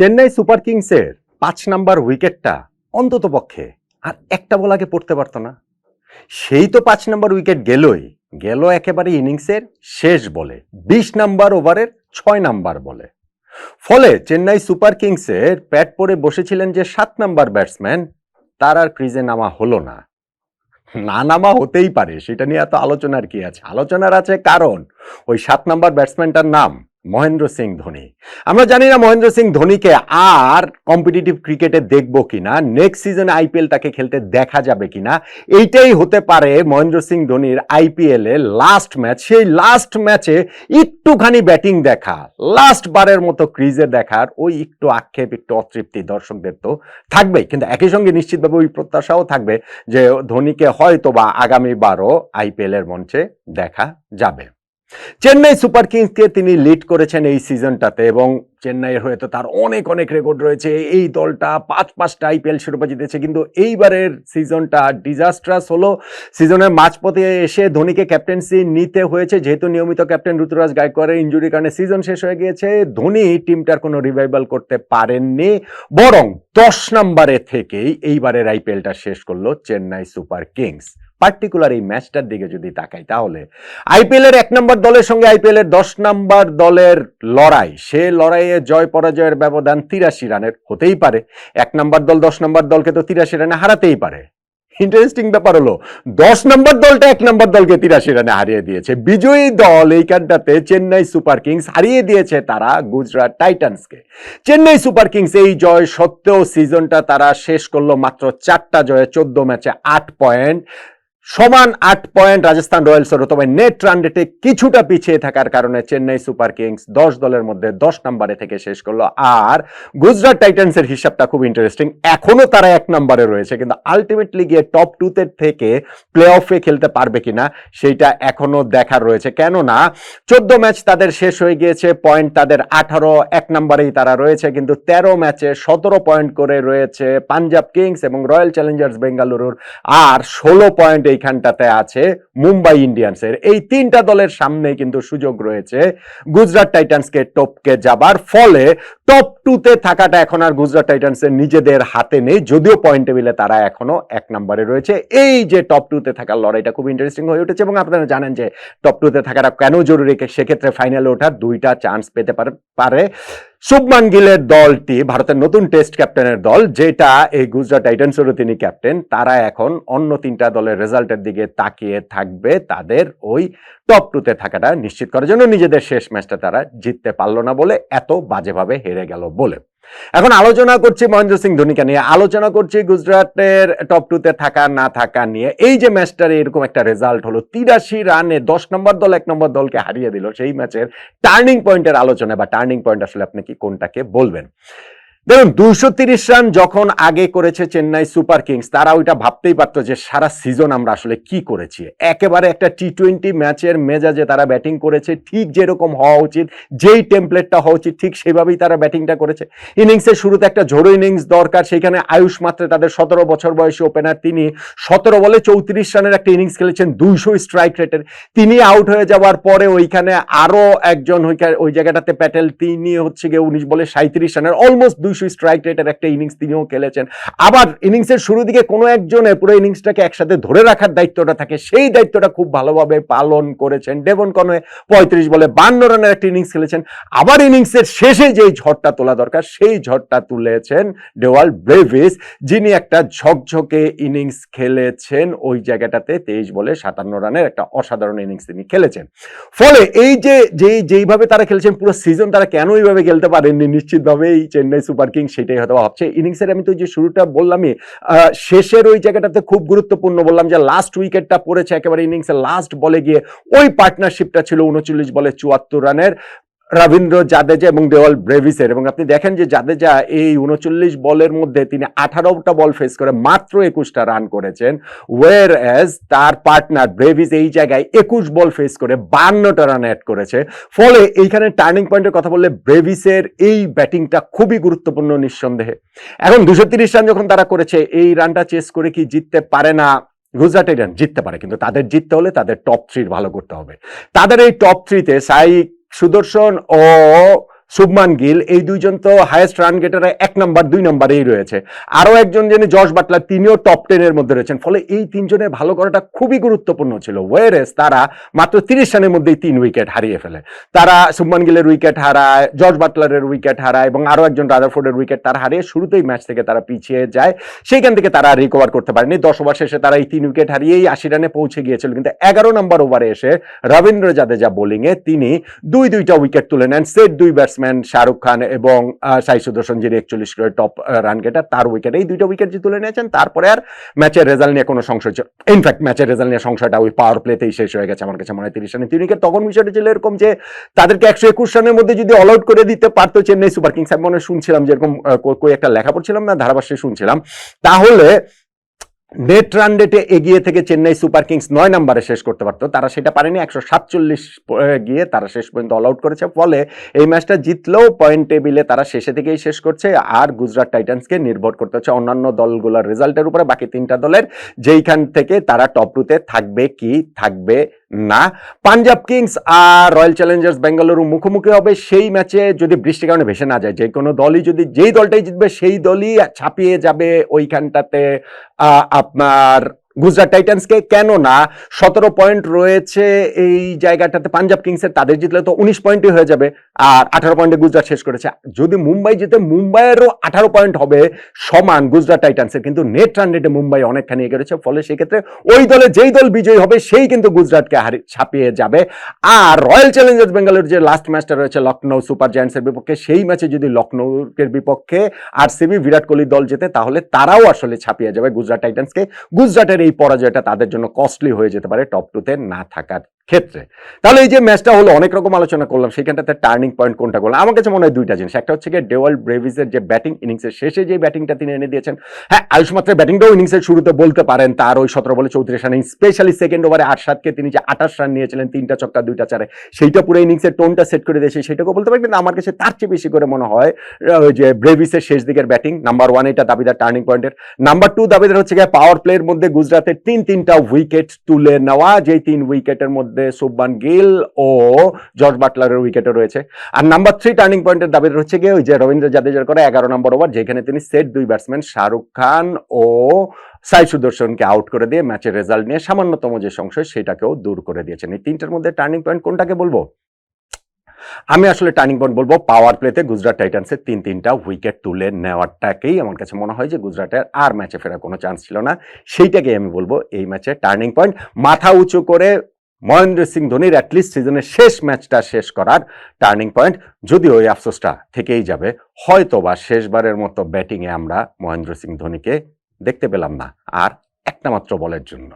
Chennai super কিংসের পাঁচ number উইকেটটা অন্তত পক্ষে আর একটা বল আগে পড়তে পারতো না। সেই তো পাঁচ নাম্বার উইকেট গেলই, গেল একেবারে ইনিংসের শেষ বলে, বিশ নাম্বার ওভারের ছয় নাম্বার বলে। ফলে চেন্নাই সুপার কিংসের প্যাট পরে বসেছিলেন যে সাত নাম্বার ব্যাটসম্যান, তার আর ক্রিজে নামা হলো না। না নামা হতেই পারে, সেটা নিয়ে এত আলোচনার কি আছে? আলোচনার আছে কারণ, ওই সাত নাম্বার ব্যাটসম্যানটার নাম মহেন্দ্র সিং ধোনি। আমরা জানি না মহেন্দ্র সিং ধোনিকে আর কম্পিটিটিভ ক্রিকেটে দেখব কিনা নেক্সট সিজনে আইপিএল তাকে খেলতে দেখা যাবে কিনা, এইটাই হতে পারে মহেন্দ্র সিং ধোনির আইপিএল এ লাস্ট ম্যাচ সেই লাস্ট ম্যাচে একটুখানি ব্যাটিং দেখা লাস্ট বারের মতো ক্রিজে দেখার, ওই একটু আক্ষেপ, একটু অতৃপ্তি দর্শকদের তো থাকবেই। কিন্তু একই সঙ্গে নিশ্চিতভাবে ওই প্রত্যাশাও থাকবে যে ধোনিকে হয়তো বা আগামী বারও আইপিএল এর মঞ্চে দেখা যাবে। চেন্নাই সুপার কিংসকে তিনি লিড করেছেন এই সিজনটাতে এবং চেন্নাইয়ের হয়ে তো তার অনেক অনেক রেকর্ড রয়েছে। এই দলটা পাঁচ পাঁচটা আইপিএল শিরোপা জিতেছে, কিন্তু এইবারের সিজনটা ডিজাস্ট্রাস হলো। সিজনের মাঝপথে এসে ধোনিকে ক্যাপ্টেন্সি নিতে হয়েছে, যেহেতু নিয়মিত ক্যাপ্টেন ঋতুরাজ গায়কোয়াড়ের ইঞ্জুরির কারণে সিজন শেষ হয়ে গিয়েছে। ধোনি টিমটার কোনো রিভাইভাল করতে পারেননি, বরং দশ নম্বরে থেকেই এইবারের আইপিএলটা শেষ করল চেন্নাই সুপার কিংস। পার্টিকুলার এই ম্যাচটার দিকে যদি তাকাই, তাহলে আইপিএল এর এক নম্বর দলের সঙ্গে আইপিএল এর দশ নম্বর দলের লড়াই, সে লড়াইয়ে জয় পরাজয়ের ব্যবধান তিরাশি রানের হতেই পারে। এক নম্বর দল দশ নম্বর দলকে তো তিরাশি রানে হারাতেই পারে। ইন্টারেস্টিং ব্যাপার হলো, দশ নম্বর দলটা এক নম্বর দলকে তিরাশি রানে হারিয়ে দিয়েছে। বিজয়ী দল এইখানটাতে চেন্নাই সুপার কিংস হারিয়ে দিয়েছে তারা গুজরাট টাইটান্সকে। চেন্নাই সুপার কিংস এই জয় সত্ত্বেও সিজনটা তারা শেষ করল মাত্র চারটা জয়ে, চোদ্দ ম্যাচে আট পয়েন্ট সমান আট পয়েন্ট রাজস্থান রয়্যালসের তবে নেট রান রেটে কিছুটা পিছিয়ে থাকার কারণে চেন্নাই সুপার কিংস দশ দলের মধ্যে দশ নম্বরে থেকে শেষ করল। আর গুজরাট টাইটান্সের হিসাবটা খুব ইন্টারেস্টিং এখনও তারা এক নম্বরে রয়েছে, কিন্তু আলটিমেটলি গিয়ে টপ টুতে থেকে প্লে অফে খেলতে পারবে কিনা সেইটা এখনও দেখার রয়েছে। কেননা চোদ্দ ম্যাচ তাদের শেষ হয়ে গিয়েছে পয়েন্ট তাদের আঠারো, এক নম্বরেই তারা রয়েছে, কিন্তু তেরো ম্যাচে সতেরো পয়েন্ট করে রয়েছে পাঞ্জাব কিংস এবং রয়্যাল চ্যালেঞ্জার্স বেঙ্গালুরুর। আর ষোলো পয়েন্ট এইখানটাতে আছে মুম্বাই ইন্ডিয়ান্সের। এই তিনটা দলের সামনে কিন্তু সুযোগ রয়েছে গুজরাট টাইটান্সকে টপকে যাবার। ফলে টপ টুতে থাকাটা এখন আর গুজরাট টাইটান্সের নিজেদের হাতে নেই, যদিও পয়েন্ট টেবিলে তারা এখনও এক নম্বরে রয়েছে। এই যে টপ টুতে থাকার লড়াইটা খুব ইন্টারেস্টিং হয়ে উঠেছে এবং আপনারা জানেন যে টপ টুতে থাকাটা কেন জরুরি, সেক্ষেত্রে ফাইনালে ওঠার দুইটা চান্স পেতে পারে। শুভমান গিলের দলটি ভারতের নতুন টেস্ট ক্যাপ্টেনের দল, যেটা এই গুজরাট টাইটান্সেরও তিনি ক্যাপ্টেন তারা এখন অন্য তিনটা দলের রেজাল্টের দিকে তাকিয়ে থাকবে। তাদের ওই টপ টুতে থাকাটা নিশ্চিত করার জন্য নিজেদের শেষ ম্যাচটা তারা জিততে পারল না বলে এত বাজেভাবে হেরে গেল বলে। এখন আলোচনা করছি মহেন্দ্র সিং ধোনিকে নিয়ে। আলোচনা করছি গুজরাটের টপ টুতে থাকা, না থাকা নিয়ে। এই যে ম্যাচটার এরকম একটা রেজাল্ট হলো, তিরাশি রানে দশ নম্বর দল, এক নম্বর দলকে হারিয়ে দিল সেই ম্যাচের টার্নিং পয়েন্টের আলোচনা। বা টার্নিং পয়েন্ট আসলে আপনি কি কোনটাকে বলবেন? দেখুন দুশো তিরিশ রান যখন আগে করেছে চেন্নাই সুপার কিংস, তারা ওইটা ভাবতেই পারতো যে সারা সিজন আমরা আসলে কি করেছি। একেবারে একটা টি টোয়েন্টি ম্যাচের মেজাজে তারা ব্যাটিং করেছে, ঠিক যেরকম হওয়া উচিত, যেই টেমপ্লেটটা হওয়া উচিত, ঠিক সেভাবেই তারা ব্যাটিংটা করেছে। ইনিংসের শুরুতে একটা ঝোড়ো ইনিংস দরকার, সেখানে আয়ুষ মাত্রে তাদের সতেরো বছর বয়সী ওপেনার তিনি সতেরো বলে চৌত্রিশ রানের একটা ইনিংস খেলেছেন, দুইশো স্ট্রাইক রেটের। তিনি আউট হয়ে যাওয়ার পরে ওইখানে আরও একজন ওই জায়গাটাতে প্যাটেল, তিনি হচ্ছে গিয়ে উনিশ বলে সাঁত্রিশ রানের, অলমোস্ট দুইশো স্ট্রাইক রেটের একটা ইনিংস তিনিও খেলেছেন। আবার ইনিংসের শুরু দিকে কোনো একজনে পুরো ইনিংসটাকে একসাথে ধরে রাখার দায়িত্বটা থাকে, সেই দায়িত্বটা খুব ভালোভাবে পালন করেছেন। ডেভন কনওয়ে পঁয়ত্রিশ বলে বান্ন রানের একটা ইনিংস খেলেছেন। আবার ইনিংসের শেষে যেই ঝড়টা তোলা দরকার, সেই ঝড়টা তুলেছেন ডেওয়াল ব্রেভিস, যিনি একটা ঝকঝকে ইনিংস খেলেছেন। ওই জায়গাটাতে তেইশ বলে সাতান্ন রানের একটা অসাধারণ ইনিংস তিনি খেলেছেন। ফলে এই যে যেই যেইভাবে তারা খেলেছেন, পুরো সিজন তারা কেন এইভাবে খেলতে পারেননি? নিশ্চিতভাবে এই চেন্নাই সুপার কিংস সেটাই হয়তো ভাবছে। ইনিংসের আমি তো যে শুরুটা বললামই শেষের ওই জায়গাটাতে খুব গুরুত্বপূর্ণ বললাম যে লাস্ট উইকেটটা পড়েছে একেবারে ইনিংসের লাস্ট বলে গিয়ে, ওই পার্টনারশিপটা ছিল উনচল্লিশ বলে চুয়াত্তর রানের। রবীন্দ্র জাদেজা এবং দেওয়াল ব্রেভিসের। এবং আপনি দেখেন যে জাদেজা এই উনচল্লিশ বলের মধ্যে তিনি আঠারোটা বল ফেস করে মাত্র একুশটা রান করেছেন। ওয়ের অ্যাজ তার পার্টনার ব্রেভিস এই জায়গায় একুশ বল ফেস করে বান্নটা রান অ্যাড করেছে। ফলে এইখানে টার্নিং পয়েন্টের কথা বললে ব্রেভিসের এই ব্যাটিংটা খুবই গুরুত্বপূর্ণ নিঃসন্দেহে। এখন দুশো তিরিশ রান যখন তারা করেছে, এই রানটা চেস করে কি জিততে পারে না? গুজরাট রান জিততে পারে, কিন্তু তাদের জিততে হলে তাদের টপ থ্রির ভালো করতে হবে। তাদের এই টপ থ্রিতে সাই সুদর্শন ও শুভমান গিল, এই দুইজন তো হায়েস্ট রান গেটারে এক নাম্বার দুই নাম্বারেই রয়েছে। আরও একজন যিনি জশ বাটলার, তিনিও টপ টেনের মধ্যে রয়েছেন। ফলে এই তিনজনের ভালো করাটা খুবই গুরুত্বপূর্ণ ছিল। ওয়ারেস তারা মাত্র তিরিশ রানের মধ্যেই তিন উইকেট হারিয়ে ফেলে। তারা শুভমান গিলের উইকেট হারায়, জর্জ বাটলারের উইকেট হারায় এবং আরও একজন রাদারফোর্ডের উইকেট তারা হারিয়ে শুরুতেই ম্যাচ থেকে তারা পিছিয়ে যায়। সেইখান থেকে তারা রিকভার করতে পারেনি। দশ ওভার শেষে তারা এই তিন উইকেট হারিয়েই আশি রানে পৌঁছে গিয়েছিল। কিন্তু এগারো নম্বর ওভারে এসে রবীন্দ্র জাদেজা বোলিংয়ে তিনি দুই দুইটা উইকেট তুলে নেন। সেট দুই ব্যাটসম্যান শাহরুখ খান এবং সাই সুদর্শন যিনি একচল্লিশ করে টপ রান গেটার তার উইকেট এই দুইটা উইকেট যে তুলে নিয়েছেন তারপরে আর ম্যাচের রেজাল্ট নিয়ে কোনো সংশয় ইনফ্যাক্ট ম্যাচের রেজাল্ট নিয়ে সংশয়টা ওই পাওয়ার প্লেতেই শেষ হয়ে গেছে, আমার কাছে মনে হয় তিরিশ রানে। তিন উইকেট তখন বিষয়টা ছিল এরকম যে, তাদেরকে একশো একুশ রানের মধ্যে যদি অল আউট করে দিতে পারতো চেন্নাই সুপার কিংস, আমি মনে শুনছিলাম যেরকম কই একটা লেখা পড়ছিলাম না, ধারাভাষ্যে শুনছিলাম। তাহলে নেট রান রেটে এগিয়ে থেকে চেন্নাই সুপার কিংস নয় নম্বরে শেষ করতে পারতো। তারা সেটা পারেনি, একশো সাতচল্লিশ গিয়ে তারা শেষ পর্যন্ত অল আউট করেছে। ফলে এই ম্যাচটা জিতলেও পয়েন্ট টেবিলে তারা শেষে থেকেই শেষ করছে। আর গুজরাট টাইটান্সকে নির্ভর করতে হচ্ছে অন্যান্য দলগুলোর রেজাল্টের উপরে। বাকি তিনটা দলের যেইখান থেকে তারা টপ টুতে থাকবে কি থাকবে না, পাঞ্জাব কিংস আর রয়্যাল চ্যালেঞ্জার্স বেঙ্গালুরু মুখোমুখি হবে সেই ম্যাচে যদি বৃষ্টির কারণে ভেসে না যায় যে কোনো দলই যদি, যেই দলটাই জিতবে সেই দলই ছাপিয়ে যাবে ওইখানটাতে আপনার গুজরাট টাইটান্সকে কেন না সতেরো পয়েন্ট রয়েছে এই জায়গাটাতে পাঞ্জাব কিংসের, তাদের জিতলে তো উনিশ পয়েন্টই হয়ে যাবে আর আঠারো পয়েন্টে গুজরাট শেষ করেছে। যদি মুম্বাই জিতে, মুম্বাইয়েরও আঠারো পয়েন্ট হবে সমান গুজরাট টাইটান্সের, কিন্তু নেট রান রেটে মুম্বাই অনেকখানি এগিয়ে রয়েছে, ফলে সেক্ষেত্রে ওই দলে যেই দল বিজয়ী হবে, সেই কিন্তু গুজরাটকে হারি, ছাপিয়ে যাবে। আর রয়্যাল চ্যালেঞ্জার্স বেঙ্গালোর যে লাস্ট ম্যাচটা রয়েছে লখনৌ সুপার জায়ান্টসের বিপক্ষে, সেই ম্যাচে যদি লখনৌকের বিপক্ষে আর সিবি বিরাট কোহলি দল জেতে, তাহলে তারাও আসলে ছাপিয়ে যাবে গুজরাট টাইটান্সকে। গুজরাটের এই পরাজয়টা তাদের জন্য কস্টলি হয়ে যেতে পারে টপ টুতে না থাকার ক্ষেত্রে। তাহলে এই যে ম্যাচটা হলো, অনেক রকম আলোচনা করলাম, সেখানটাতে টার্নিং পয়েন্ট কোনটা করলাম আমার কাছে মনে হয় দুইটা জিনিস। একটা হচ্ছে গিয়ে ডেওয়াল ব্রেভিসের যে ব্যাটিং ইনিংসের শেষে যে ব্যাটিংটা তিনি এনে দিয়েছেন হ্যাঁ আয়ুষ মাত্রের ব্যাটিংটাও ইনিংসের শুরুতে বলতে পারেন, তার ওই সতেরো বলে চৌত্রিশ রান স্পেশালি সেকেন্ড ওভারে আট সাতকে তিনি যে আঠাশ রান নিয়েছিলেন, তিনটা চক্কা দুইটা চারে, সেইটা পুরো ইনিংসের টোনটা সেট করে দিয়েছে, সেটাকেও বলতে পারেন, কিন্তু আমার কাছে তার চেয়ে বেশি করে মনে হয় যে ব্রেভিসের শেষ দিকের ব্যাটিং নাম্বার ওয়ান এটা দাবিদার টার্নিং পয়েন্টের নাম্বার টু দাবিদার হচ্ছে গিয়ে পাওয়ার প্লের মধ্যে গুজরাটের তিন তিনটা উইকেট তুলে নেওয়া, যেই তিন উইকেটের মধ্যে সুব্বান গিল ও জর্জ বাটলারের উইকেটে রয়েছে। আর নাম্বার থ্রি টার্নিং পয়েন্টের দাবিদার হচ্ছে গিয়ে ওই যে রবীন্দ্র জাদেজার করে এগারো নম্বর ওভার যেখানে তিনি সেট দুই ব্যাটসম্যান শাহরুখ খান ও সাই সুদর্শনকে আউট করে দিয়ে ম্যাচের রেজাল্ট নিয়ে সামান্যতম যে সংশয়, সেটাকেও দূর করে দিয়েছেন। এই তিনটার মধ্যে টার্নিং পয়েন্ট কোনটাকে বলব? আমি আসলে টার্নিং পয়েন্ট বলব পাওয়ার প্লেতে গুজরাট টাইটান্সের তিন তিনটা উইকেট তুলে নেওয়াটাকেই আমার কাছে মনে হয় যে গুজরাটের আর ম্যাচে ফেরার কোনো চান্স ছিল না। সেইটাকেই আমি বলব এই ম্যাচে টার্নিং পয়েন্ট মাথা উঁচু করে মহেন্দ্র সিং ধোনির অ্যাটলিস্ট সিজনের শেষ ম্যাচটা শেষ করার টার্নিং পয়েন্ট যদিও ওই আফসোসটা থেকেই যাবে হয়তো বা শেষবারের মতো ব্যাটিংয়ে আমরা মহেন্দ্র সিং ধোনিকে দেখতে পেলাম না, আর একটা মাত্র বলের জন্য।